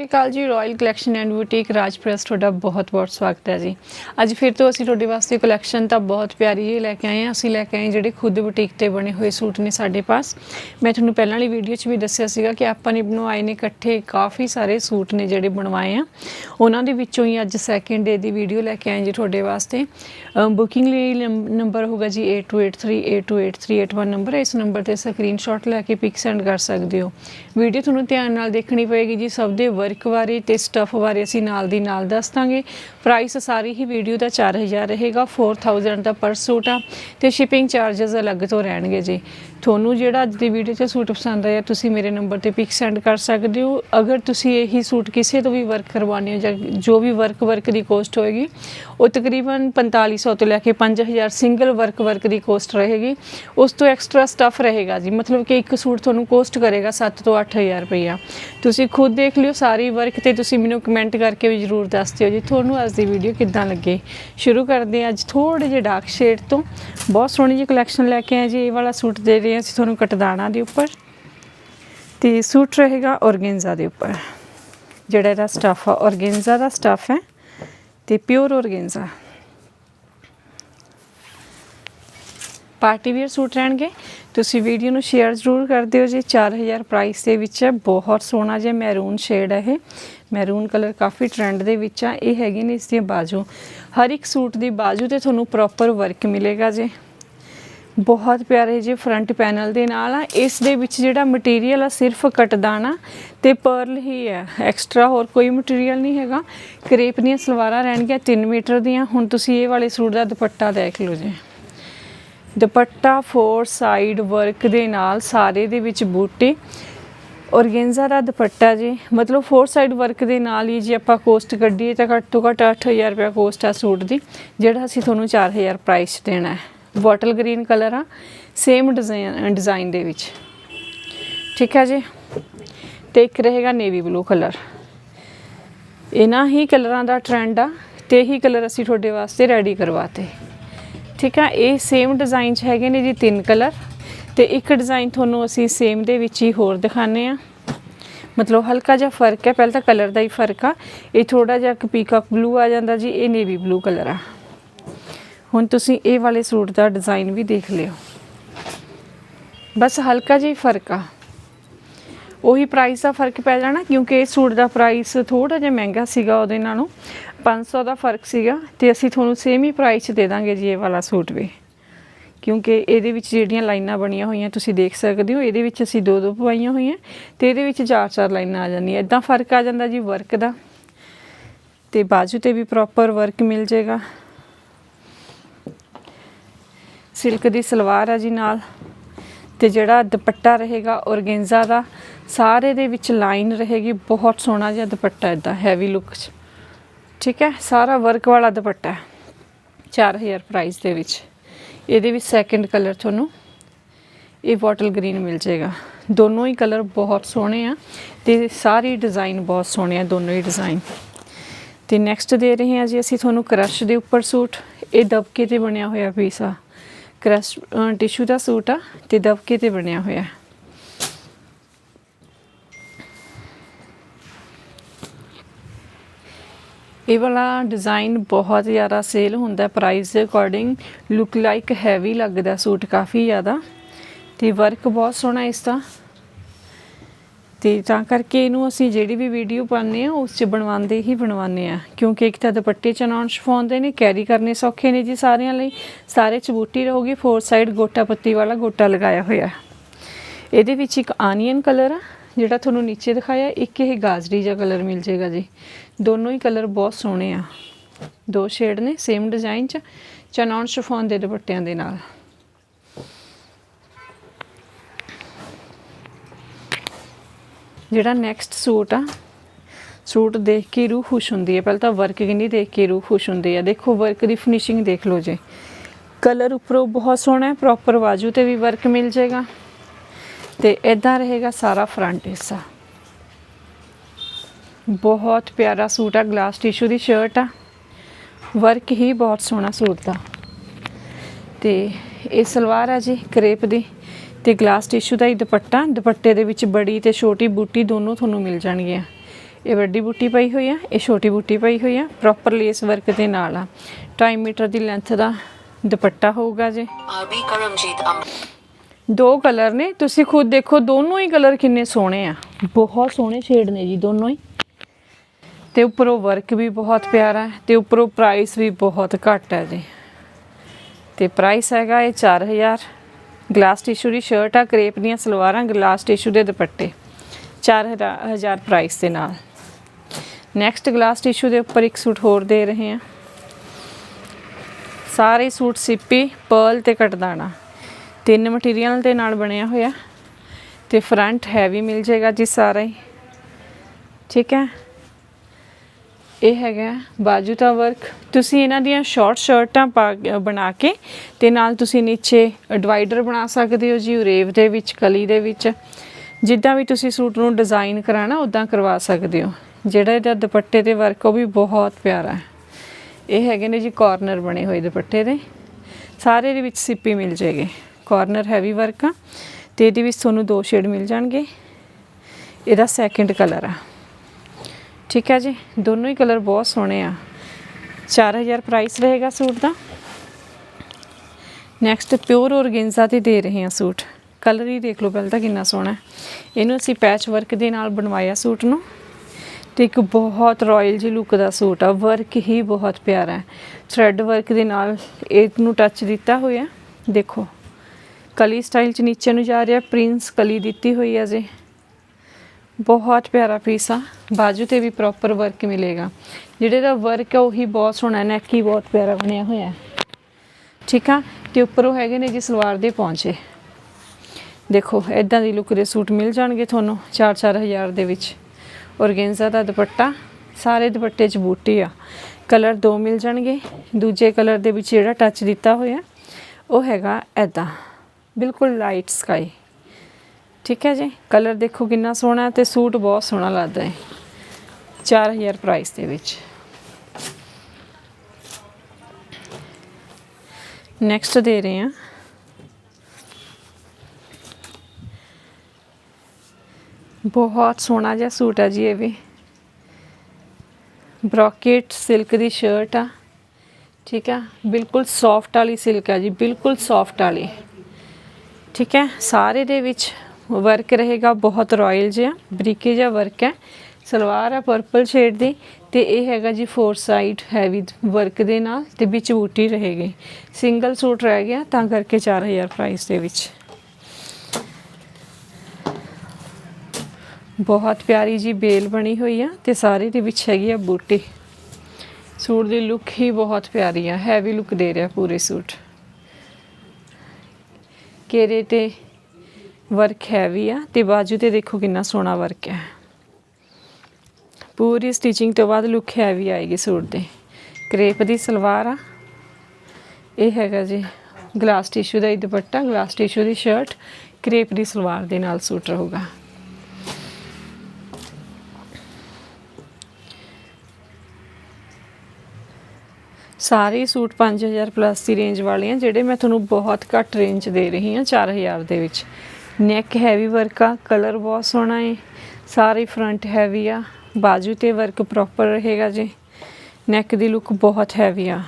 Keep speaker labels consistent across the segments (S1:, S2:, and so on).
S1: ਸ਼੍ਰੀ ਅਕਾਲ ਜੀ royal collection and boutique Raj press, ਤੁਹਾਡਾ ਬਹੁਤ-ਬਹੁਤ ਸਵਾਗਤ ਹੈ ਜੀ। ਅੱਜ ਫਿਰ ਤੋਂ ਅਸੀਂ ਤੁਹਾਡੇ ਵਾਸਤੇ ਕਲੈਕਸ਼ਨ ਤਾਂ ਬਹੁਤ ਪਿਆਰੀ ਹੀ ਲੈ ਕੇ ਆਏ ਹਾਂ। ਅਸੀਂ ਲੈ ਕੇ ਆਏ ਜਿਹੜੇ ਖੁਦ ਬੁਟੀਕ ਤੇ ਬਣੇ ਹੋਏ ਸੂਟ ਨੇ ਸਾਡੇ ਪਾਸ। ਮੈਂ ਤੁਹਾਨੂੰ ਪਹਿਲਾਂ ਵਾਲੀ ਵੀਡੀਓ 'ਚ ਵੀ ਦੱਸਿਆ ਸੀਗਾ ਕਿ ਆਪਾਂ ਨੇ ਬਣਵਾਏ ਨੇ ਇਕੱਠੇ ਕਾਫੀ ਸਾਰੇ ਸੂਟ ਨੇ ਜਿਹੜੇ ਬਣਵਾਏ ਆ। ਉਹਨਾਂ ਦੇ ਵਿੱਚੋਂ ਹੀ ਅੱਜ ਸੈਕਿੰਡ ਡੇ ਦੀ ਵੀਡੀਓ ਲੈ ਕੇ ਆਏ ਜੀ ਤੁਹਾਡੇ ਵਾਸਤੇ। ਬੁਕਿੰਗ ਲਈ ਨੰਬਰ ਹੋਗਾ ਜੀ 8283828381 ਨੰਬਰ ਹੈ ਇਸ ਨੰਬਰ ਤੇ ਸਕਰੀਨਸ਼ਾਟ ਲੈ ਕੇ ਪਿਕ ਸੈਂਡ ਕਰ ਸਕਦੇ ਹੋ। ਵੀਡੀਓ ਤੁਹਾਨੂੰ ਧਿਆਨ ਨਾਲ ਦੇਖਣੀ ਪਏਗੀ ਜੀ, ਸਭ ਦੇ ਵਰਕ ਬਾਰੇ ਤੇ ਸਟਫ ਬਾਰੇ ਅਸੀਂ ਨਾਲ ਦੀ ਨਾਲ ਦੱਸ ਦਾਂਗੇ। ਪ੍ਰਾਈਸ ਸਾਰੀ ਹੀ ਵੀਡੀਓ ਦਾ 4000 ਰਹੇਗਾ 4000 ਦਾ ਪਰ ਸੂਟ ਆ ਤੇ ਸ਼ਿਪਿੰਗ ਚਾਰजेस ਅਲੱਗ ਤੋਂ ਰਹਿਣਗੇ ਜੀ। ਤੁਹਾਨੂੰ ਜਿਹੜਾ ਅੱਜ ਦੀ ਵੀਡੀਓ 'ਚ ਸੂਟ ਪਸੰਦ ਆਇਆ, ਤੁਸੀਂ ਮੇਰੇ ਨੰਬਰ ਤੇ ਪਿਕ ਸੈਂਡ ਕਰ ਸਕਦੇ ਹੋ। ਅਗਰ ਤੁਸੀਂ ਇਹੀ ਸੂਟ ਕਿਸੇ ਤੋਂ ਵੀ ਵਰਕ ਕਰਵਾਉਣੇ ਹੋ ਜਾਂ ਜੋ ਵੀ ਵਰਕ ਵਰਕ ਦੀ ਕੋਸਟ ਹੋਏਗੀ, ਉਹ ਤਕਰੀਬਨ 4500 ਤੋਂ ਲੈ ਕੇ 5000 ਸਿੰਗਲ ਵਰਕ ਵਰਕ ਦੀ ਕੋਸਟ ਰਹੇਗੀ। ਉਸ ਤੋਂ ਐਕਸਟਰਾ ਸਟਫ ਰਹੇਗਾ ਜੀ। ਮਤਲਬ ਕਿ ਇੱਕ ਸੂਟ ਤੁਹਾਨੂੰ ਕੋਸਟ ਕਰੇਗਾ 7 ਤੋਂ 8000 ਰੁਪਈਆ। ਤੁਸੀਂ ਖੁਦ ਦੇਖ ਲਿਓ, ਸਾਰੀ ਵਰਕ ਤੇ ਤੁਸੀਂ ਮੈਨੂੰ ਕਮੈਂਟ ਕਰਕੇ ਵੀ ਜਰੂਰ ਦੱਸ ਦਿਓ ਜੀ, ਤੁਹਾਨੂੰ ਅੱਜ ਦੀ ਵੀਡੀਓ ਕਿੱਦਾਂ ਲੱਗੇ। ਸ਼ੁਰੂ ਕਰਦੇ ਹਾਂ ਅੱਜ ਥੋੜੇ ਜਿਹੇ ਡਾਰਕ ਸ਼ੇਡ ਤੋਂ। ਬਹੁਤ ਸੋਹਣੀ ਜਿਹੀ ਕਲੈਕਸ਼ਨ ਲੈ ਕੇ ਆਏ ਜੀ, ਇਹ ਵਾਲਾ ਸੂਟ ਦੇ ਰਹੇ ਹਾਂ ਅਸੀਂ ਤੁਹਾਨੂੰ ਕਟਦਾਣਾ ਦੇ ਉੱਪਰ ਤੇ ਸੂਟ ਰਹੇਗਾ ਔਰਗੇਂਜ਼ਾ ਦੇ ਉੱਪਰ। ਜਿਹੜਾ ਇਹਦਾ ਸਟਫ ਆ, ਔਰਗੇਂਜ਼ਾ ਦਾ ਸਟਫ ਹੈ ਤੇ pure organza. Party wear suit ਰਹਿਣਗੇ। ਤੁਸੀਂ ਵੀਡੀਓ ਨੂੰ ਸ਼ੇਅਰ ਜ਼ਰੂਰ ਕਰ ਦਿਓ ਜੀ। 4000 ਪ੍ਰਾਈਸ ਦੇ ਵਿੱਚ ਹੈ ਬਹੁਤ ਸੋਹਣਾ ਜਿਹਾ ਮੈਰੂਨ ਸ਼ੇਡ ਹੈ ਇਹ। ਮੈਰੂਨ ਕਲਰ ਕਾਫੀ ਟ੍ਰੈਂਡ ਦੇ ਵਿੱਚ ਆ। ਇਹ ਹੈਗੇ ਨੇ ਇਸ ਦੀਆਂ ਬਾਜੂ। ਹਰ ਇੱਕ ਸੂਟ ਦੀ ਬਾਜੂ ਤੇ ਤੁਹਾਨੂੰ ਪ੍ਰੋਪਰ ਵਰਕ ਮਿਲੇਗਾ ਜੀ। ਬਹੁਤ ਪਿਆਰੇ ਜੇ ਫਰੰਟ ਪੈਨਲ ਦੇ ਨਾਲ ਆ। ਇਸ ਦੇ ਵਿੱਚ ਜਿਹੜਾ ਮਟੀਰੀਅਲ ਆ ਸਿਰਫ ਕਟਦਾਣਾ ਤੇ ਪਰਲ ਹੀ ਆ। ਐਕਸਟਰਾ ਹੋਰ ਕੋਈ ਮਟੀਰੀਅਲ ਨਹੀਂ ਹੈਗਾ। ਕਰੇਪ ਦੀਆਂ ਸਲਵਾਰਾਂ ਰਹਿਣਗੀਆਂ 3 ਮੀਟਰ ਦੀਆਂ। ਹੁਣ ਤੁਸੀਂ ਇਹ ਵਾਲੇ ਸੂਟ ਦਾ ਦੁਪੱਟਾ ਦੇਖ ਲਓ ਜੀ। ਦੁਪੱਟਾ ਫੋਰ ਸਾਈਡ ਵਰਕ ਦੇ ਨਾਲ ਸਾਰੇ ਦੇ ਵਿੱਚ ਬੂਟੇ। ਔਰਗੇਂਜ਼ਾ ਦਾ ਦੁਪੱਟਾ ਜੀ। ਮਤਲਬ ਫੋਰ ਸਾਈਡ ਵਰਕ ਦੇ ਨਾਲ ਹੀ ਜੇ ਆਪਾਂ ਕੋਸਟ ਕੱਢੀਏ ਤਾਂ ਘੱਟ ਤੋਂ ਘੱਟ 8000 ਰੁਪਏ ਕੋਸਟ ਆ ਸੂਟ ਦੀ, ਜਿਹੜਾ ਅਸੀਂ ਤੁਹਾਨੂੰ 4000 ਪ੍ਰਾਈਸ ਦੇਣਾ ਹੈ। ਬੋਟਲ ਗ੍ਰੀਨ ਕਲਰ ਆ ਸੇਮ ਡਿਜ਼ਾਈਨ ਡਿਜ਼ਾਈਨ ਦੇ ਵਿੱਚ। ਠੀਕ ਹੈ ਜੀ? ਤੇ ਇੱਕ ਰਹੇਗਾ ਨੇਵੀ ਬਲੂ ਕਲਰ ਇਹਨਾਂ ਹੀ ਕਲਰਾਂ ਦਾ ਟ੍ਰੈਂਡ ਆ, ਤੇ ਹੀ ਕਲਰ ਅਸੀਂ ਤੁਹਾਡੇ ਵਾਸਤੇ ਰੈਡੀ ਕਰਵਾਤੇ। ਠੀਕ ਆ? ਇਹ ਸੇਮ ਡਿਜ਼ਾਈਨ 'ਚ ਹੈਗੇ ਨੇ ਜੀ ਤਿੰਨ ਕਲਰ। ਤੇ ਇੱਕ ਡਿਜ਼ਾਈਨ ਤੁਹਾਨੂੰ ਅਸੀਂ ਸੇਮ ਦੇ ਵਿੱਚ ਹੀ ਹੋਰ ਦਿਖਾਣੇ ਆ ਮਤਲਬ ਹਲਕਾ ਜਿਹਾ ਫ਼ਰਕ ਹੈ, ਪਹਿਲਾਂ ਤਾਂ ਕਲਰ ਦਾ ਹੀ ਫ਼ਰਕ ਆ। ਇਹ ਥੋੜਾ ਜਿਹਾ ਪੀਕਾਕ ਬਲੂ ਆ ਜਾਂਦਾ ਜੀ, ਇਹ ਨੇਵੀ ਬਲੂ ਕਲਰ ਆ। ਹੁਣ ਤੁਸੀਂ ਇਹ ਵਾਲੇ ਸੂਟ ਦਾ ਡਿਜ਼ਾਈਨ ਵੀ ਦੇਖ ਲਿਓ। ਬਸ ਹਲਕਾ ਜਿਹਾ ਫ਼ਰਕ ਆ। ਉਹੀ ਪ੍ਰਾਈਸ ਦਾ ਫ਼ਰਕ ਪੈ ਜਾਣਾ ਕਿਉਂਕਿ ਇਹ ਸੂਟ ਦਾ ਪ੍ਰਾਈਸ ਥੋੜਾ ਜਿਹਾ ਮਹਿੰਗਾ ਸੀਗਾ ਉਹਦੇ ਨਾਲੋਂ। 500 ਦਾ ਫ਼ਰਕ ਸੀਗਾ ਤੇ ਅਸੀਂ ਤੁਹਾਨੂੰ ਸੇਮ ਹੀ ਪ੍ਰਾਈਸ 'ਚ ਦੇ ਦਾਂਗੇ ਜੀ ਇਹ ਵਾਲਾ ਸੂਟ ਵੀ। ਕਿਉਂਕਿ ਇਹਦੇ ਵਿੱਚ ਜਿਹੜੀਆਂ ਲਾਈਨਾਂ ਬਣੀਆਂ ਹੋਈਆਂ ਤੁਸੀਂ ਦੇਖ ਸਕਦੇ ਹੋ, ਇਹਦੇ ਵਿੱਚ ਅਸੀਂ ਦੋ ਦੋ ਪਵਾਈਆਂ ਹੋਈਆਂ ਤੇ ਇਹਦੇ ਵਿੱਚ ਚਾਰ ਚਾਰ ਲਾਈਨਾਂ ਆ ਜਾਂਦੀਆਂ। ਇਦਾਂ ਫ਼ਰਕ ਆ ਜਾਂਦਾ ਜੀ ਵਰਕ ਦਾ ਤੇ ਬਾਜੂ ਤੇ ਵੀ ਪ੍ਰੋਪਰ ਵਰਕ ਮਿਲ ਜਾਏਗਾ। ਸਿਲਕ ਦੀ ਸਲਵਾਰ ਆ ਜੀ ਨਾਲ। ਤੇ ਜਿਹੜਾ ਦੁਪੱਟਾ ਰਹੇਗਾ ਔਰਗੇਂਜ਼ਾ ਦਾ, ਸਾਰੇ ਦੇ ਵਿੱਚ ਲਾਈਨ ਰਹੇਗੀ, ਬਹੁਤ ਸੋਹਣਾ ਜਿਹਾ ਦੁਪੱਟਾ ਇਦਾਂ ਹੈਵੀ ਲੁੱਕ 'ਚ। ਠੀਕ ਹੈ? ਸਾਰਾ ਵਰਕ ਵਾਲਾ ਦੁਪੱਟਾ ਹੈ 4000 ਪ੍ਰਾਈਸ ਦੇ ਵਿੱਚ। ਇਹਦੇ ਵਿੱਚ ਸੈਕੰਡ ਕਲਰ ਤੁਹਾਨੂੰ ਇਹ ਬੋਟਲ ਗ੍ਰੀਨ ਮਿਲ ਜਾਏਗਾ। ਦੋਨੋਂ ਹੀ ਕਲਰ ਬਹੁਤ ਸੋਹਣੇ ਆ ਤੇ ਸਾਰੇ ਡਿਜ਼ਾਈਨ ਬਹੁਤ ਸੋਹਣੇ ਆ, ਦੋਨੋਂ ਹੀ ਡਿਜ਼ਾਈਨ ਤੇ ਨੈਕਸਟ ਦੇ ਰਹੇ ਹਾਂ ਜੀ ਅਸੀਂ ਤੁਹਾਨੂੰ ਕ੍ਰਸ਼ ਦੇ ਉੱਪਰ ਸੂਟ। ਇਹ ਦਬਕੇ ਤੇ ਬਣਿਆ ਹੋਇਆ ਪੀਸ ਆ। ਕ੍ਰਸ਼ ਟਿਸ਼ੂ ਦਾ ਸੂਟ ਆ ਤੇ ਦਬਕੇ ਤੇ ਬਣਿਆ ਹੋਇਆ। ਇਹ ਵਾਲਾ ਡਿਜ਼ਾਈਨ ਬਹੁਤ ਜ਼ਿਆਦਾ ਸੇਲ ਹੁੰਦਾ ਪ੍ਰਾਈਸ ਦੇ ਅਕੋਰਡਿੰਗ ਲੁੱਕ ਲਾਈਕ ਹੈਵੀ ਲੱਗਦਾ ਸੂਟ ਕਾਫੀ ਜ਼ਿਆਦਾ ਤੇ ਵਰਕ ਬਹੁਤ ਸੋਹਣਾ ਇਸ ਦਾ। ਤੇ ਤਾਂ ਕਰਕੇ ਇਹਨੂੰ ਅਸੀਂ ਜਿਹੜੀ ਵੀ ਵੀਡੀਓ ਪਾਉਂਦੇ ਆ ਉਸ 'ਚ ਬਣਵਾਉਂਦੇ ਹੀ ਬਣਵਾਉਂਦੇ ਆ ਕਿਉਂਕਿ ਇੱਕ ਤਾਂ ਦੁਪੱਟੇ ਚ ਨਾਨ ਸ਼ਫਾਉਂਦੇ ਨੇ ਕੈਰੀ ਕਰਨੇ ਸੌਖੇ ਨੇ ਜੀ ਸਾਰਿਆਂ ਲਈ। ਸਾਰੇ ਚ ਬੂਟੀ ਰਹੂਗੀ ਫੋਰ ਸਾਈਡ ਗੋਟਾ ਪੱਤੀ ਵਾਲਾ ਗੋਟਾ ਲਗਾਇਆ ਹੋਇਆ। ਇਹਦੇ ਵਿੱਚ ਇੱਕ ਆਨੀਅਨ ਕਲਰ ਆ, ਜਿਹੜਾ ਤੁਹਾਨੂੰ ਨੀਚੇ ਦਿਖਾਇਆ, ਇੱਕ ਇਹ ਗਾਜਰੀ ਜਿਹਾ ਕਲਰ ਮਿਲ ਜਾਏਗਾ ਜੀ। ਦੋਨੋਂ ਹੀ ਕਲਰ ਬਹੁਤ ਸੋਹਣੇ ਆ। ਦੋ ਸ਼ੇਡ ਨੇ ਸੇਮ ਡਿਜ਼ਾਈਨ ਚ ਚਨਾਨ ਸ਼ਫਾਨ ਦੇ ਦੁਪੱਟਿਆਂ ਦੇ ਨਾਲ। ਜਿਹੜਾ ਨੈਕਸਟ ਸੂਟ ਆ, ਸੂਟ ਦੇਖ ਕੇ ਰੂਹ ਖੁਸ਼ ਹੁੰਦੀ ਹੈ। ਪਹਿਲਾਂ ਤਾਂ ਵਰਕ ਕਿੰਨੀ ਦੇਖ ਕੇ ਰੂਹ ਖੁਸ਼ ਹੁੰਦੀ ਹੈ। ਦੇਖੋ ਵਰਕ ਦੀ ਫਿਨਿਸ਼ਿੰਗ ਦੇਖ ਲਓ ਜੇ। ਕਲਰ ਉੱਪਰੋਂ ਬਹੁਤ ਸੋਹਣਾ ਹੈ ਪ੍ਰੋਪਰ ਬਾਜੂ ਤੇ ਵੀ ਵਰਕ ਮਿਲ ਜਾਏਗਾ। ਤੇ ਇਦਾਂ ਰਹੇਗਾ ਸਾਰਾ ਫਰੰਟ ਹਿੱਸਾ। ਬਹੁਤ ਪਿਆਰਾ ਸੂਟ ਆ ਗਲਾਸ ਟਿਸ਼ੂ ਦੀ ਸ਼ਰਟ ਆ। ਵਰਕ ਹੀ ਬਹੁਤ ਸੋਹਣਾ ਸੂਟ ਦਾ। ਤੇ ਇਹ ਸਲਵਾਰ ਆ ਜੀ ਕਰੇਪ ਦੀ। ਤੇ ਗਲਾਸ ਟਿਸ਼ੂ ਦਾ ਹੀ ਦੁਪੱਟਾ। ਦੁਪੱਟੇ ਦੇ ਵਿੱਚ ਬੜੀ ਤੇ ਛੋਟੀ ਬੂਟੀ ਦੋਨੋਂ ਤੁਹਾਨੂੰ ਮਿਲ ਜਾਣਗੀਆਂ। ਇਹ ਵੱਡੀ ਬੂਟੀ ਪਈ ਹੋਈ ਆ ਇਹ ਛੋਟੀ ਬੂਟੀ ਪਈ ਹੋਈ ਆ ਪ੍ਰੋਪਰ ਲੇਸ ਵਰਕ ਦੇ ਨਾਲ ਆ। 2 ਮੀਟਰ ਦੀ ਲੈਂਥ ਦਾ ਦੁਪੱਟਾ ਹੋਊਗਾ ਜੀ।
S2: ਆਬੀ ਕਰਮਜੀਤ ਅਮ
S1: ਦੋ ਕਲਰ ਨੇ ਤੁਸੀਂ ਖੁਦ ਦੇਖੋ ਦੋਨੋਂ ਹੀ ਕਲਰ ਕਿੰਨੇ ਸੋਹਣੇ ਆ। ਬਹੁਤ ਸੋਹਣੇ ਸ਼ੇਡ ਨੇ ਜੀ ਦੋਨੋਂ ਹੀ। ਤੇ ਉੱਪਰੋਂ ਵਰਕ ਵੀ ਬਹੁਤ ਪਿਆਰਾ ਹੈ ਤੇ ਉੱਪਰੋਂ ਪ੍ਰਾਈਸ ਵੀ ਬਹੁਤ ਘੱਟ ਹੈ ਜੀ। ਤੇ ਪ੍ਰਾਈਸ ਹੈਗਾ ਇਹ 4000 ਗਲਾਸ ਟਿਸ਼ੂ ਦੀ ਸ਼ਰਟ ਆ, ਕਰੇਪ ਦੀਆਂ ਸਲਵਾਰਾਂ, ਗਲਾਸ ਟਿਸ਼ੂ ਦੇ ਦੁਪੱਟੇ। 4000 ਪ੍ਰਾਈਸ ਦੇ ਨਾਲ। ਨੈਕਸਟ ਗਲਾਸ ਟਿਸ਼ੂ ਦੇ ਉੱਪਰ ਇੱਕ ਸੂਟ ਹੋਰ ਦੇ ਰਹੇ ਹਾਂ। ਸਾਰੇ ਸੂਟ ਸਿੱਪੀ ਪਰਲ ਤੇ ਕਟਦਾਣਾ। ਤਿੰਨ ਮਟੀਰੀਅਲ ਦੇ ਨਾਲ ਬਣਿਆ ਹੋਇਆ। ਤੇ ਫਰੰਟ ਹੈਵੀ ਮਿਲ ਜਾਏਗਾ ਜੀ ਸਾਰਾ ਹੀ। ਠੀਕ ਹੈ? ਇਹ ਹੈਗਾ ਬਾਜੂ ਦਾ ਵਰਕ। ਤੁਸੀਂ ਇਹਨਾਂ ਦੀਆਂ ਸ਼ਾਰਟ ਸ਼ਰਟਾਂ ਪਾ ਬਣਾ ਕੇ ਤੇ ਨਾਲ ਤੁਸੀਂ ਨੀਚੇ ਡਿਵਾਈਡਰ ਬਣਾ ਸਕਦੇ ਹੋ ਜੀ, ਉਰੇਵ ਦੇ ਵਿੱਚ, ਕਲੀ ਦੇ ਵਿੱਚ। ਜਿੱਦਾਂ ਵੀ ਤੁਸੀਂ ਸੂਟ ਨੂੰ ਡਿਜ਼ਾਈਨ ਕਰਾਣਾ ਉਦਾਂ ਕਰਵਾ ਸਕਦੇ ਹੋ। ਜਿਹੜਾ ਇਹਦਾ ਦੁਪੱਟੇ ਤੇ ਵਰਕ ਉਹ ਵੀ ਬਹੁਤ ਪਿਆਰਾ ਹੈ। ਇਹ ਹੈਗੇ ਨੇ ਜੀ ਕਾਰਨਰ ਬਣੇ ਹੋਏ ਦੁਪੱਟੇ ਦੇ। ਸਾਰੇ ਦੇ ਵਿੱਚ ਸਿੱਪੀ ਮਿਲ ਜਾਏਗੇ। ਕਾਰਨਰ ਹੈਵੀ ਵਰਕ ਆ ਤੇ ਇਹਦੇ ਵਿੱਚ ਤੁਹਾਨੂੰ ਦੋ ਸ਼ੇਡ ਮਿਲ ਜਾਣਗੇ। ਇਹਦਾ ਸੈਕਿੰਡ ਕਲਰ ਆ। ਠੀਕ ਹੈ ਜੀ, ਦੋਨੋਂ ਹੀ ਕਲਰ ਬਹੁਤ ਸੋਹਣੇ ਆ। 4000 ਪ੍ਰਾਈਸ ਰਹੇਗਾ ਸੂਟ ਦਾ। ਨੈਕਸਟ ਪਿਓਰ ਔਰਗੈਂਜ਼ਾ ਤੇ ਦੇ ਰਹੇ ਹਾਂ ਸੂਟ। ਕਲਰ ਹੀ ਦੇਖ ਲਓ, ਪਹਿਲਾਂ ਤਾਂ ਕਿੰਨਾ ਸੋਹਣਾ ਇਹਨੂੰ ਅਸੀਂ ਪੈਚ ਵਰਕ ਦੇ ਨਾਲ ਬਣਵਾਇਆ ਸੂਟ ਨੂੰ। ਤੇ ਇੱਕ ਬਹੁਤ ਰਾਇਲ ਜੀ ਲੁੱਕ ਦਾ ਸੂਟ ਆ। ਵਰਕ ਹੀ ਬਹੁਤ ਪਿਆਰਾ ਹੈ। ਥ੍ਰੈਡ ਵਰਕ ਦੇ ਨਾਲ ਇਹ ਨੂੰ ਟੱਚ ਦਿੱਤਾ ਹੋਇਆ ਦੇਖੋ, ਕਲੀ ਸਟਾਈਲ ਚ ਨੀਚੇ ਨੂੰ ਜਾ ਰਿਹਾ ਪ੍ਰਿੰਸ ਕਲੀ ਦਿੱਤੀ ਹੋਈ ਹੈ ਜੀ। ਬਹੁਤ ਪਿਆਰਾ ਪੀਸ ਆ। ਬਾਜੂ ਤੇ ਵੀ ਪ੍ਰੋਪਰ ਵਰਕ ਮਿਲੇਗਾ। ਜਿਹੜੇ ਦਾ ਵਰਕ ਆ, ਉਹੀ ਬਹੁਤ ਸੋਹਣਾ ਨੈਕ ਹੀ ਬਹੁਤ ਪਿਆਰਾ ਬਣਿਆ ਹੋਇਆ ਠੀਕ ਆ? ਤੇ ਉੱਪਰੋਂ ਹੈਗੇ ਨੇ ਜੀ ਸਲਵਾਰ ਦੇ ਪੌਂਚੇ। ਦੇਖੋ ਇਦਾਂ ਦੀ ਲੁੱਕ ਦੇ ਸੂਟ ਮਿਲ ਜਾਣਗੇ ਤੁਹਾਨੂੰ 4-4000 ਦੇ ਵਿੱਚ। ਔਰਗੈਂਜ਼ਾ ਦਾ ਦੁਪੱਟਾ, ਸਾਰੇ ਦੁਪੱਟੇ 'ਚ ਬੂਟੀ ਆ। ਕਲਰ ਦੋ ਮਿਲ ਜਾਣਗੇ। ਦੂਜੇ ਕਲਰ ਦੇ ਵਿੱਚ ਜਿਹੜਾ ਟੱਚ ਦਿੱਤਾ ਹੋਇਆ, ਉਹ ਹੈਗਾ ਐਦਾਂ ਬਿਲਕੁਲ ਲਾਈਟ ਸਕਾਈ ਠੀਕ ਹੈ ਜੀ? ਕਲਰ ਦੇਖੋ ਕਿੰਨਾ ਸੋਹਣਾ ਹੈ ਤੇ ਸੂਟ ਬਹੁਤ ਸੋਹਣਾ ਲੱਗਦਾ ਹੈ। 4000 ਪ੍ਰਾਈਸ ਦੇ ਵਿੱਚ। ਨੈਕਸਟ ਦੇ ਰਹੇ ਹਾਂ। ਬਹੁਤ ਸੋਹਣਾ ਜਿਹਾ ਸੂਟ ਹੈ ਜੀ ਇਹ ਵੀ। ਬ੍ਰੋਕੇਟ ਸਿਲਕ ਦੀ ਸ਼ਰਟ ਆ। ਠੀਕ ਹੈ? ਬਿਲਕੁਲ ਸੌਫਟ ਵਾਲੀ ਸਿਲਕ ਹੈ ਜੀ, ਬਿਲਕੁਲ ਸੌਫਟ ਵਾਲੀ। ਠੀਕ ਹੈ? ਸਾਰੇ ਦੇ ਵਿੱਚ ਵਰਕ ਰਹੇਗਾ, ਬਹੁਤ ਰਾਇਲ ਜਿਹਾ, ਬਰੀਕੇ ਜਿਹਾ ਵਰਕ ਹੈ। ਸਲਵਾਰ ਹੈ ਪਰਪਲ ਸ਼ੇਡ ਦੀ ਤੇ ਇਹ ਹੈਗਾ ਜੀ ਫੋਰ ਸਾਈਡ ਹੈਵੀ ਵਰਕ ਦੇ ਨਾਲ ਤੇ ਵਿੱਚ ਬੂਟੀ ਰਹੇਗੀ। ਸਿੰਗਲ ਸੂਟ ਰਹਿ ਗਿਆ, ਤਾਂ ਕਰਕੇ 4000 ਪ੍ਰਾਈਸ ਦੇ ਵਿੱਚ। ਬਹੁਤ ਪਿਆਰੀ ਜੀ ਬੇਲ ਬਣੀ ਹੋਈ ਆ ਤੇ ਸਾਰੇ ਦੇ ਵਿੱਚ ਹੈਗੀ ਆ ਬੂਟੀ। ਸੂਟ ਦੀ ਲੁੱਕ ਹੀ ਬਹੁਤ ਪਿਆਰੀ ਆ ਹੈਵੀ ਲੁੱਕ ਦੇ ਰਿਹਾ ਪੂਰੇ ਸੂਟ। ਕੇਰੇ ਤੇ ਵਰਕ ਹੈਵੀ ਆ ਤੇ ਬਾਜੂ ਤੇ ਦੇਖੋ ਕਿੰਨਾ ਸੋਹਣਾ ਵਰਕ ਹੈ। ਪੂਰੀ ਸਟਿਚਿੰਗ ਤੋਂ ਬਾਅਦ ਲੁੱਕ ਹੈਵੀ ਆਏਗੀ ਸੂਟ ਦੇ। ਕਰੇਪ ਦੀ ਸਲਵਾਰ ਆ। ਇਹ ਹੈਗਾ ਜੀ ਗਲਾਸ ਟਿਸ਼ੂ ਦਾ ਹੀ ਦੁਪੱਟਾ ਗਲਾਸ ਟਿਸ਼ੂ ਦੀ ਸ਼ਰਟ ਕਰੇਪ ਦੀ ਸਲਵਾਰ ਦੇ ਨਾਲ ਸੂਟ ਰਹੂਗਾ। ਸਾਰੇ ਸੂਟ 5000 ਪਲੱਸ ਦੀ ਰੇਂਜ ਵਾਲੇ ਆ, ਜਿਹੜੇ ਮੈਂ ਤੁਹਾਨੂੰ ਬਹੁਤ ਘੱਟ ਰੇਂਜ ਦੇ ਰਹੀ ਹਾਂ 4000 ਦੇ ਵਿੱਚ। ਨੈਕ ਹੈਵੀ ਵਰਕ ਆ ਕਲਰ ਬਹੁਤ ਸੋਹਣਾ ਹੈ ਸਾਰੇ ਫਰੰਟ ਹੈਵੀ ਆ। ਬਾਜੂ ਤੇ ਵਰਕ ਪ੍ਰੋਪਰ ਰਹੇਗਾ ਜੀ। ਨੈਕ ਦੀ ਲੁੱਕ ਬਹੁਤ ਹੈਵੀ ਆ।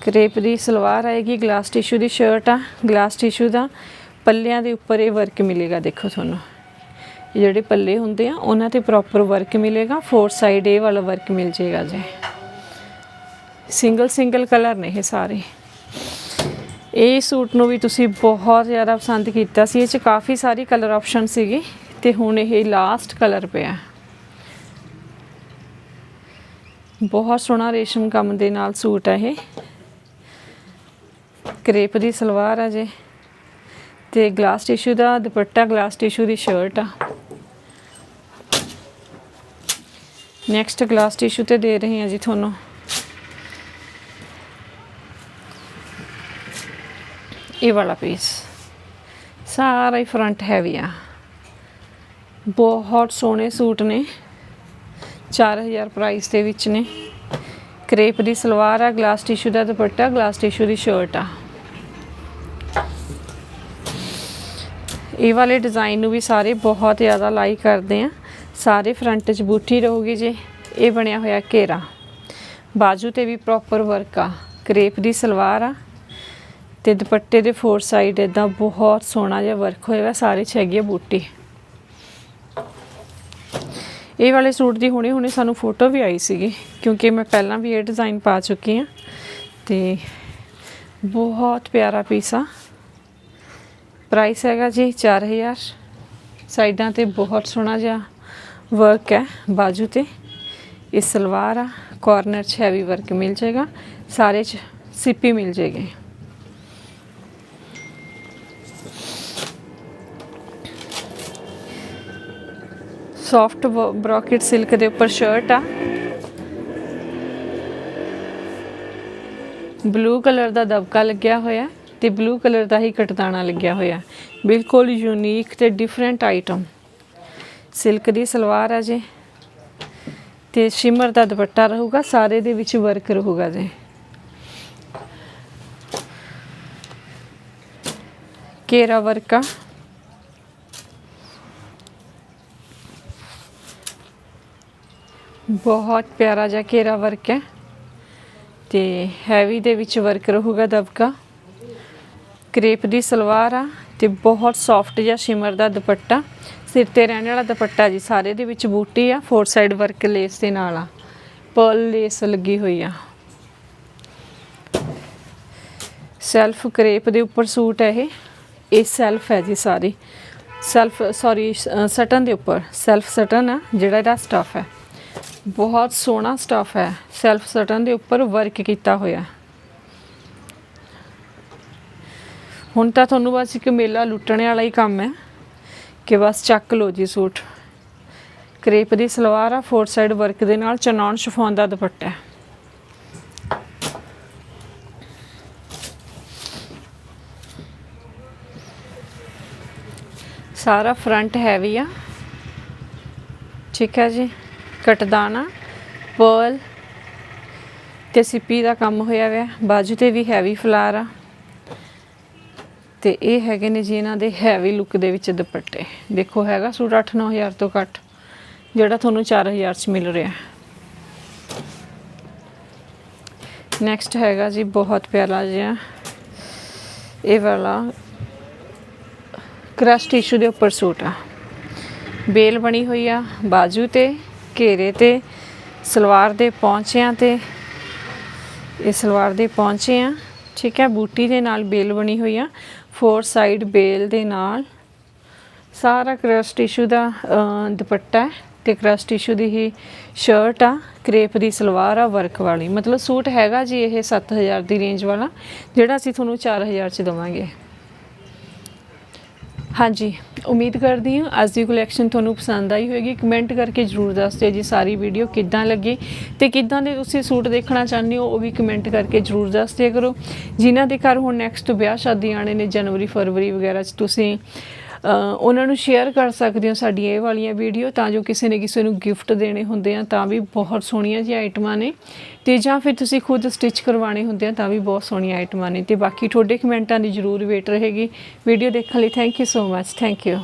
S1: ਕਰੇਪ ਦੀ ਸਲਵਾਰ ਆਏਗੀ ਗਲਾਸ ਟਿਸ਼ੂ ਦੀ ਸ਼ਰਟ ਆ। ਗਲਾਸ ਟਿਸ਼ੂ ਦਾ ਪੱਲਿਆਂ ਦੇ ਉੱਪਰ ਇਹ ਵਰਕ ਮਿਲੇਗਾ, ਦੇਖੋ ਤੁਹਾਨੂੰ। ਜਿਹੜੇ ਪੱਲੇ ਹੁੰਦੇ ਆ, ਉਹਨਾਂ ਤੇ ਪ੍ਰੋਪਰ ਵਰਕ ਮਿਲੇਗਾ। ਫੋਰ ਸਾਈਡ ਇਹ ਵਾਲਾ ਵਰਕ ਮਿਲ ਜਾਏਗਾ ਜੀ। ਸਿੰਗਲ ਸਿੰਗਲ ਕਲਰ ਨੇ ਇਹ ਸਾਰੇ। ਇਹ ਸੂਟ ਨੂੰ ਵੀ ਤੁਸੀਂ ਬਹੁਤ ਜ਼ਿਆਦਾ ਪਸੰਦ ਕੀਤਾ ਸੀ। ਇਹ ਚ ਕਾਫੀ ਸਾਰੀ ਕਲਰ ਆਪਸ਼ਨ ਸੀਗੀ ਤੇ ਹੁਣ ਇਹ ਲਾਸਟ ਕਲਰ ਪਿਆ। ਬਹੁਤ ਸੋਹਣਾ ਰੇਸ਼ਮ ਕੰਮ ਦੇ ਨਾਲ ਸੂਟ ਹੈ ਇਹ। ਕਰੇਪ ਦੀ ਸਲਵਾਰ ਆ ਜੇ। ਤੇ ਗਲਾਸ ਟਿਸ਼ੂ ਦਾ ਦੁਪੱਟਾ ਗਲਾਸ ਟਿਸ਼ੂ ਦੀ ਸ਼ਰਟ ਆ। ਨੈਕਸਟ ਗਲਾਸ ਟਿਸ਼ੂ ਤੇ ਦੇ ਰਹੇ ਹਾਂ ਜੀ ਤੁਹਾਨੂੰ। ਇਹ ਵਾਲਾ ਪੀਸ ਸਾਰਾ ਹੀ ਫਰੰਟ ਹੈਵੀ ਆ। ਬਹੁਤ ਸੋਹਣੇ ਸੂਟ ਨੇ। 4000 ਪ੍ਰਾਈਸ ਦੇ ਵਿੱਚ ਨੇ। ਕਰੇਪ ਦੀ ਸਲਵਾਰ ਆ ਗਲਾਸ ਟਿਸ਼ੂ ਦਾ ਦੁਪੱਟਾ ਗਲਾਸ ਟਿਸ਼ੂ ਦੀ ਸ਼ਰਟ ਆ। ਇਹ ਵਾਲੇ ਡਿਜ਼ਾਈਨ ਨੂੰ ਵੀ ਸਾਰੇ ਬਹੁਤ ਜ਼ਿਆਦਾ ਲਾਈਕ ਕਰਦੇ ਆ। ਸਾਰੇ ਫਰੰਟ 'ਚ ਬੂਟੀ ਰਹੂਗੀ ਜੀ ਇਹ ਬਣਿਆ ਹੋਇਆ ਘੇਰਾ। ਬਾਜੂ ਤੇ ਵੀ ਪ੍ਰੋਪਰ ਵਰਕ ਆ। ਕਰੇਪ ਦੀ ਸਲਵਾਰ ਆ। ਤੇ ਦੁਪੱਟੇ ਦੇ ਫੋਰ ਸਾਈਡ ਇਦਾਂ ਬਹੁਤ ਸੋਹਣਾ ਜਿਹਾ ਵਰਕ ਹੋਇਆ ਹੋਇਆ ਸਾਰੇ 'ਚ ਹੈਗੀ ਆ ਬੂਟੀ। ਇਹ ਵਾਲੇ ਸੂਟ ਦੀ ਹੁਣੇ ਹੁਣੇ ਸਾਨੂੰ ਫੋਟੋ ਵੀ ਆਈ ਸੀਗੀ, ਕਿਉਂਕਿ ਮੈਂ ਪਹਿਲਾਂ ਵੀ ਇਹ ਡਿਜ਼ਾਈਨ ਪਾ ਚੁੱਕੀ ਹਾਂ ਤੇ ਬਹੁਤ ਪਿਆਰਾ ਪੀਸ ਆ। ਪ੍ਰਾਈਸ ਹੈਗਾ ਜੀ 4000 ਸਾਈਡਾਂ ਤੇ ਬਹੁਤ ਸੋਹਣਾ ਜਿਹਾ ਵਰਕ ਹੈ ਬਾਜੂ ਤੇ। ਇਹ ਸਲਵਾਰ ਆ ਕਾਰਨਰ 'ਚ ਹੈਵੀ ਵਰਕ ਮਿਲ ਜਾਏਗਾ, ਸਾਰੇ 'ਚ ਸਿੱਪੀ ਮਿਲ ਜਾਏਗੀ। ਸੌਫਟ ਬ੍ਰੋਕੇਟ ਸਿਲਕ ਦੇ ਉੱਪਰ ਸ਼ਰਟ ਆ। ਬਲੂ ਕਲਰ ਦਾ ਦਬਕਾ ਲੱਗਿਆ ਹੋਇਆ ਤੇ ਬਲੂ ਕਲਰ ਦਾ ਹੀ ਕਟਦਾਣਾ ਲੱਗਿਆ ਹੋਇਆ ਬਿਲਕੁਲ ਯੂਨੀਕ ਤੇ ਡਿਫਰੈਂਟ ਆਈਟਮ ਸਿਲਕ ਦੀ ਸਲਵਾਰ ਆ ਜੇ। ਤੇ ਸ਼ਿਮਰ ਦਾ ਦੁਪੱਟਾ ਰਹੂਗਾ, ਸਾਰੇ ਦੇ ਵਿੱਚ ਵਰਕ ਰਹੂਗਾ ਜੀ। ਕੇਰਾ ਵਰਕ ਆ। ਬਹੁਤ ਪਿਆਰਾ ਜਿਹਾ ਘੇਰਾ ਵਰਕ ਹੈ ਤੇ ਹੈਵੀ ਦੇ ਵਿੱਚ ਵਰਕ ਰਹੂਗਾ ਦਬਕਾ। ਕਰੇਪ ਦੀ ਸਲਵਾਰ ਆ ਤੇ ਬਹੁਤ ਸੌਫਟ ਜਿਹਾ ਸ਼ਿਮਰ ਦਾ ਦੁਪੱਟਾ। ਸਿਰ ਤੇ ਰਹਿਣ ਵਾਲਾ ਦੁਪੱਟਾ ਜੀ, ਸਾਰੇ ਦੇ ਵਿੱਚ ਬੂਟੀ ਆ ਫੋਰ ਸਾਈਡ ਵਰਕ ਲੇਸ ਦੇ ਨਾਲ ਆ। ਪਰਲ ਲੇਸ ਲੱਗੀ ਹੋਈ ਆ। ਸੈਲਫ ਕਰੇਪ ਦੇ ਉੱਪਰ ਸੂਟ ਹੈ ਇਹ। ਇਹ ਸੈਲਫ ਹੈ ਜੀ ਸਾਰੀ। ਸੈਲਫ ਸੌਰੀ ਸਟਨ ਦੇ ਉੱਪਰ। ਸੈਲਫ ਸਟਨ ਆ, ਜਿਹੜਾ ਇਹਦਾ ਸਟਫ ਹੈ। ਬਹੁਤ ਸੋਹਣਾ ਸਟਫ ਹੈ। ਸੈਲਫ ਸਟਨ ਦੇ ਉੱਪਰ ਵਰਕ ਕੀਤਾ ਹੋਇਆ। ਹੁਣ ਤਾਂ ਤੁਹਾਨੂੰ ਬਸ ਇੱਕ ਮੇਲਾ ਲੁੱਟਣ ਵਾਲਾ ਹੀ ਕੰਮ ਹੈ ਕਿ ਬਸ ਚੱਕ ਲਓ ਜੀ ਸੂਟ। ਕਰੇਪ ਦੀ ਸਲਵਾਰ ਆ ਫੋਰ ਸਾਈਡ ਵਰਕ ਦੇ ਨਾਲ ਚਨੌਨ ਸ਼ਿਫੋਨ ਦਾ ਦੁਪੱਟਾ ਹੈ। ਸਾਰਾ ਫਰੰਟ ਹੈਵੀ ਆ। ਠੀਕ ਹੈ ਜੀ। ਕਟਦਾਣਾ ਪਰਲ ਤੇ ਸਿੱਪੀ ਦਾ ਕੰਮ ਹੋਇਆ ਹੋਇਆ ਬਾਜੂ ਤੇ ਵੀ ਹੈਵੀ ਫਲਾਰ। ਆ ਤੇ ਇਹ ਹੈਗੇ ਨੇ ਜੀ ਇਹਨਾਂ ਦੇ ਹੈਵੀ ਲੁੱਕ ਦੇ ਵਿੱਚ ਦੁਪੱਟੇ। ਦੇਖੋ ਹੈਗਾ ਸੂਟ 8-9000 ਤੋਂ ਘੱਟ, ਜਿਹੜਾ ਤੁਹਾਨੂੰ 4000 ਚ ਮਿਲ ਰਿਹਾ। ਨੈਕਸਟ ਹੈਗਾ ਜੀ ਬਹੁਤ ਪਿਆਰਾ ਜਿਹਾ। ਇਹ ਵਾਲਾ ਕ੍ਰਸ਼ ਟਿਸ਼ੂ ਦੇ ਉੱਪਰ ਸੂਟ ਆ। ਬੇਲ ਬਣੀ ਹੋਈ ਆ, ਬਾਜੂ ਤੇ ਘੇਰੇ ਤੇ ਸਲਵਾਰ ਦੇ ਪੌਂਚਿਆਂ ਤੇ ਇਹ ਸਲਵਾਰ ਦੇ ਪੌਂਚੇ ਆ। ਠੀਕ ਹੈ, ਬੂਟੀ ਦੇ ਨਾਲ ਬੇਲ ਬਣੀ ਹੋਈ ਆ। ਫੋਰ ਸਾਈਡ ਬੇਲ ਦੇ ਨਾਲ। ਸਾਰਾ ਕ੍ਰਸ਼ ਟਿਸ਼ੂ ਦਾ ਦੁਪੱਟਾ ਹੈ ਤੇ ਕ੍ਰਸ਼ ਟਿਸ਼ੂ ਦੀ ਹੀ ਸ਼ਰਟ ਆ ਕਰੇਪ ਦੀ ਸਲਵਾਰ ਆ ਵਰਕ ਵਾਲੀ। ਮਤਲਬ ਸੂਟ ਹੈਗਾ ਜੀ ਇਹ 7000 ਦੀ ਰੇਂਜ ਵਾਲਾ, ਜਿਹੜਾ ਅਸੀਂ ਤੁਹਾਨੂੰ 4000 ਚ ਦਵਾਂਗੇ। ਹਾਂਜੀ, ਉਮੀਦ ਕਰਦੀ ਹਾਂ ਅੱਜ ਦੀ ਕਲੈਕਸ਼ਨ ਤੁਹਾਨੂੰ ਪਸੰਦ ਆਈ ਹੋਵੇਗੀ। ਕਮੈਂਟ ਕਰਕੇ ਜਰੂਰ ਦੱਸ ਦਿਓ ਜੀ ਸਾਰੀ ਵੀਡੀਓ ਕਿੱਦਾਂ ਲੱਗੀ ਤੇ ਕਿੱਦਾਂ ਦੇ ਤੁਸੀਂ ਸੂਟ ਦੇਖਣਾ ਚਾਹੁੰਦੇ ਹੋ, ਉਹ ਵੀ ਕਮੈਂਟ ਕਰਕੇ ਜਰੂਰ ਦੱਸ ਦਿਆ ਕਰੋ। ਜਿਨ੍ਹਾਂ ਦੇ ਘਰ ਹੁਣ ਨੈਕਸਟ ਵਿਆਹ ਸ਼ਾਦੀ ਆਣੇ ਨੇ ਜਨਵਰੀ, ਫਰਵਰੀ ਵਗੈਰਾ 'ਚ ਤੁਸੀਂ ਉਹਨਾਂ ਨੂੰ ਸ਼ੇਅਰ ਕਰ ਸਕਦੇ ਹੋ ਸਾਡੀਆਂ ਇਹ ਵਾਲੀਆਂ ਵੀਡੀਓ ਤਾਂ ਜੋ ਕਿਸੇ ਨੇ ਕਿਸੇ ਨੂੰ ਗਿਫਟ ਦੇਣੇ ਹੁੰਦੇ ਆ, ਤਾਂ ਵੀ ਬਹੁਤ ਸੋਹਣੀਆਂ ਜਿਹੀਆਂ ਆਈਟਮਾਂ ਨੇ। ਤੇ ਜਾਂ ਫਿਰ ਤੁਸੀਂ ਖੁਦ ਸਟਿਚ ਕਰਵਾਉਣੇ ਹੁੰਦੇ ਆ, ਤਾਂ ਵੀ ਬਹੁਤ ਸੋਹਣੀਆਂ ਆਈਟਮਾਂ ਨੇ। ਤੇ ਬਾਕੀ ਤੁਹਾਡੇ ਕਮੈਂਟਾਂ ਦੀ ਜ਼ਰੂਰ ਵੇਟ ਰਹੇਗੀ। ਵੀਡੀਓ ਦੇਖਣ ਲਈ thank you so much thank you